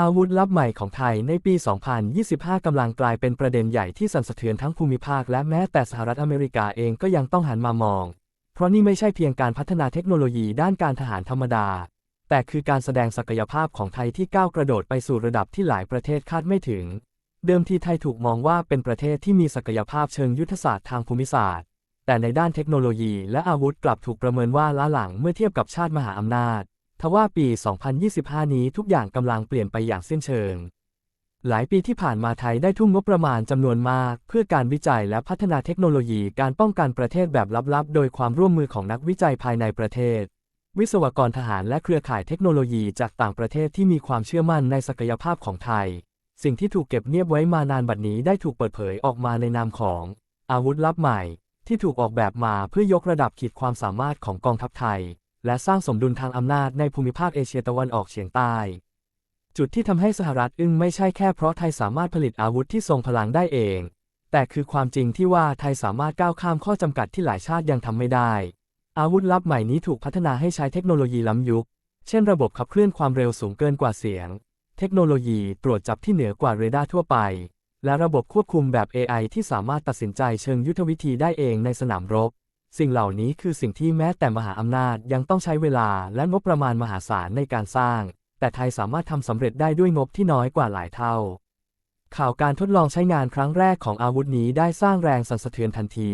อาวุธลับใหม่ของไทยในปี 2025 กำลังกลายเป็นประเด็นใหญ่ที่สั่นสะเทือนทั้งภูมิภาคและแม้แต่สหรัฐอเมริกาเองก็ยังต้องหันมามอง เพราะนี่ไม่ใช่เพียงการพัฒนาเทคโนโลยีด้านการทหารธรรมดา แต่คือการแสดงศักยภาพของไทยที่ก้าวกระโดดไปสู่ระดับที่หลายประเทศคาดไม่ถึง เดิมทีไทยถูกมองว่าเป็นประเทศที่มีศักยภาพเชิงยุทธศาสตร์ทางภูมิศาสตร์ แต่ในด้านเทคโนโลยีและอาวุธกลับถูกประเมินว่าล้าหลังเมื่อเทียบกับชาติมหาอำนาจ ทว่าปี 2025 นี้ทุกอย่างกำลังเปลี่ยนไปอย่างสิ้นเชิง หลายปีที่ผ่านมาไทยได้ทุ่มงบประมาณจำนวนมาก เพื่อการวิจัยและพัฒนาเทคโนโลยีการป้องกันประเทศแบบลับๆ โดยความร่วมมือของนักวิจัยภายในประเทศ วิศวกรทหารและเครือข่ายเทคโนโลยีจากต่างประเทศที่มีความเชื่อมั่นในศักยภาพของไทย สิ่งที่ถูกเก็บเงียบไว้มานานบัดนี้ได้ถูกเปิดเผยออกมาในนามของ อาวุธลับใหม่ ที่ถูกออกแบบมาเพื่อยกระดับขีดความสามารถของกองทัพไทย และสร้างสมดุลทางอำนาจในภูมิภาคเอเชียตะวันออกเฉียงใต้ จุดที่ทำให้สหรัฐอึ้งไม่ใช่แค่เพราะไทยสามารถผลิตอาวุธที่ทรงพลังได้เอง แต่คือความจริงที่ว่าไทยสามารถก้าวข้ามข้อจำกัดที่หลายชาติยังทำไม่ได้ อาวุธลับใหม่นี้ถูกพัฒนาให้ใช้เทคโนโลยีล้ำยุค เช่นระบบขับเคลื่อนความเร็วสูงเกินกว่าเสียง เทคโนโลยีตรวจจับที่เหนือกว่าเรดาร์ทั่วไป และระบบควบคุมแบบ AI ที่สามารถตัดสินใจเชิงยุทธวิธีได้เองในสนามรบ สิ่งเหล่านี้คือสิ่งที่แม้แต่มหาอำนาจยังต้องใช้เวลาและงบประมาณมหาศาลในการสร้าง แต่ไทยสามารถทำสำเร็จได้ด้วยงบที่น้อยกว่าหลายเท่า ข่าวการทดลองใช้งานครั้งแรกของอาวุธนี้ได้สร้างแรงสั่นสะเทือนทันที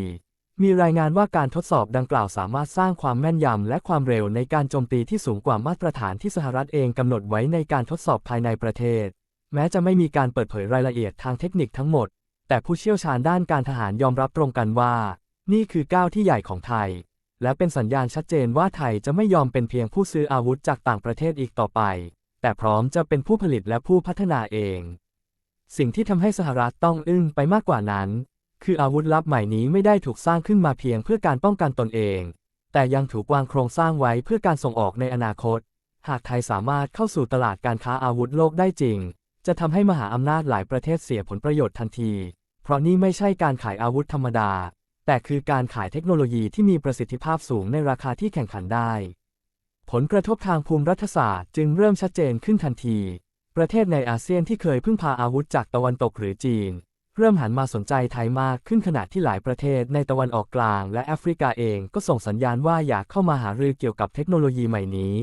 มีรายงานว่าการทดสอบดังกล่าวสามารถสร้างความแม่นยำและความเร็วในการโจมตีที่สูงกว่ามาตรฐานที่สหรัฐเองกำหนดไว้ในการทดสอบภายในประเทศ แม้จะไม่มีการเปิดเผยรายละเอียดทางเทคนิคทั้งหมด แต่ผู้เชี่ยวชาญด้านการทหารยอมรับตรงกันว่า นี่คือก้าวที่ใหญ่ของไทย และเป็นสัญญาณชัดเจนว่าไทยจะไม่ยอมเป็นเพียงผู้ซื้ออาวุธจากต่างประเทศอีกต่อไป แต่พร้อมจะเป็นผู้ผลิตและผู้พัฒนาเอง สิ่งที่ทำให้สหรัฐต้องอึ้งไปมากกว่านั้น คืออาวุธลับใหม่นี้ไม่ได้ถูกสร้างขึ้นมาเพียงเพื่อการป้องกันตนเอง แต่ยังถูกวางโครงสร้างไว้เพื่อการส่งออกในอนาคต หากไทยสามารถเข้าสู่ตลาดการค้าอาวุธโลกได้จริง จะทำให้มหาอำนาจหลายประเทศเสียผลประโยชน์ทันที เพราะนี่ไม่ใช่การขายอาวุธธรรมดา แต่คือการขายเทคโนโลยีที่มีประสิทธิภาพสูงในราคาที่แข่งขันได้ ผลกระทบทางภูมิรัฐศาสตร์จึงเริ่มชัดเจนขึ้นทันที ประเทศในอาเซียนที่เคยพึ่งพาอาวุธจากตะวันตกหรือจีน เริ่มหันมาสนใจไทยมากขึ้นขณะที่หลายประเทศในตะวันออกกลาง และแอฟริกาเองก็ส่งสัญญาณว่าอยากเข้ามาหารือเกี่ยวกับเทคโนโลยีใหม่นี้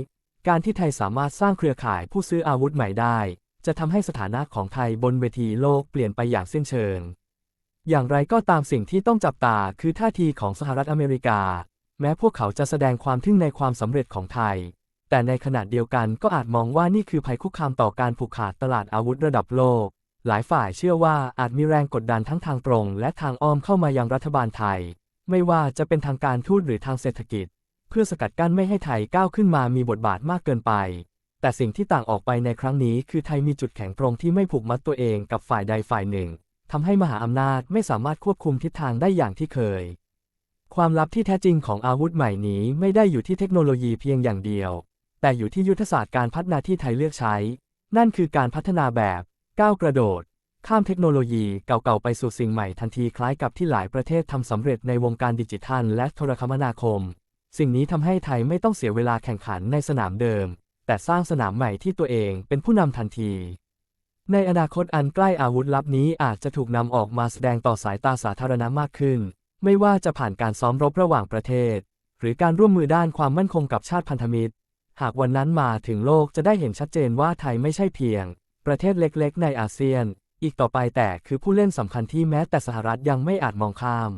การที่ไทยสามารถสร้างเครือข่ายผู้ซื้ออาวุธใหม่ได้ จะทำให้สถานะของไทยบนเวทีโลกเปลี่ยนไปอย่างสิ้นเชิง อย่างไรก็ตามสิ่งที่ต้องจับตาคือท่าทีของสหรัฐอเมริกา แม้พวกเขาจะแสดงความทึ่งในความสำเร็จของไทย แต่ในขณะเดียวกันก็อาจมองว่านี่คือภัยคุกคามต่อการผูกขาดตลาดอาวุธระดับโลก หลายฝ่ายเชื่อว่าอาจมีแรงกดดันทั้งทางตรง และทางอ้อมเข้ามายังรัฐบาลไทย ไม่ว่าจะเป็นทางการทูตหรือทางเศรษฐกิจ เพื่อสกัดกั้นไม่ให้ไทยก้าวขึ้นมามีบทบาทมากเกินไปแต่สิ่งที่ต่างออกไปในครั้งนี้คือไทยมีจุดแข็งตรงที่ไม่ผูกมัดตัวเองกับฝ่ายใดฝ่ายหนึ่ง ทำให้มหาอำนาจไม่สามารถควบคุมทิศทางได้อย่างที่เคย ความลับที่แท้จริงของอาวุธใหม่นี้ไม่ได้อยู่ที่เทคโนโลยีเพียงอย่างเดียว แต่อยู่ที่ยุทธศาสตร์การพัฒนาที่ไทยเลือกใช้ นั่นคือการพัฒนาแบบก้าวกระโดด ข้ามเทคโนโลยีเก่าๆไปสู่สิ่งใหม่ทันทีคล้ายกับที่หลายประเทศทำสำเร็จในวงการดิจิทัล และโทรคมนาคม สิ่งนี้ทำให้ไทยไม่ต้องเสียเวลาแข่งขันในสนามเดิม แต่สร้างสนามใหม่ที่ตัวเองเป็นผู้นำทันที ในอนาคตอันใกล้อาวุธลับนี้อาจจะถูกนำออกมาแสดงต่อสายตาสาธารณะมากขึ้น ไม่ว่าจะผ่านการซ้อมรบระหว่างประเทศ หรือการร่วมมือด้านความมั่นคงกับชาติพันธมิตร หากวันนั้นมาถึงโลกจะได้เห็นชัดเจนว่าไทยไม่ใช่เพียง ประเทศเล็กๆ ในอาเซียน อีกต่อไปแต่คือผู้เล่นสำคัญที่แม้แต่สหรัฐยังไม่อาจมองข้าม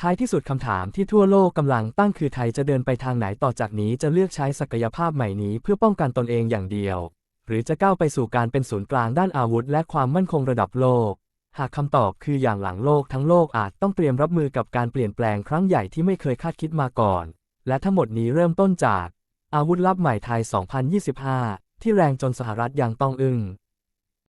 ท้ายที่สุดคำถามที่ทั่วโลกกำลังตั้งคือไทยจะเดินไปทางไหนต่อจากนี้จะเลือกใช้ศักยภาพใหม่นี้เพื่อป้องกันตนเองอย่างเดียว หรือจะก้าวไปสู่การเป็นศูนย์กลางด้านอาวุธ และความมั่นคงระดับโลก หากคำตอบคืออย่างหลังโลกทั้งโลกอาจต้องเตรียมรับมือกับการเปลี่ยนแปลงครั้งใหญ่ที่ไม่เคยคาดคิดมาก่อน และทั้งหมดนี้เริ่มต้นจาก อาวุธลับใหม่ไทย 2025 ที่แรงจนสหรัฐยังต้องอึ้ง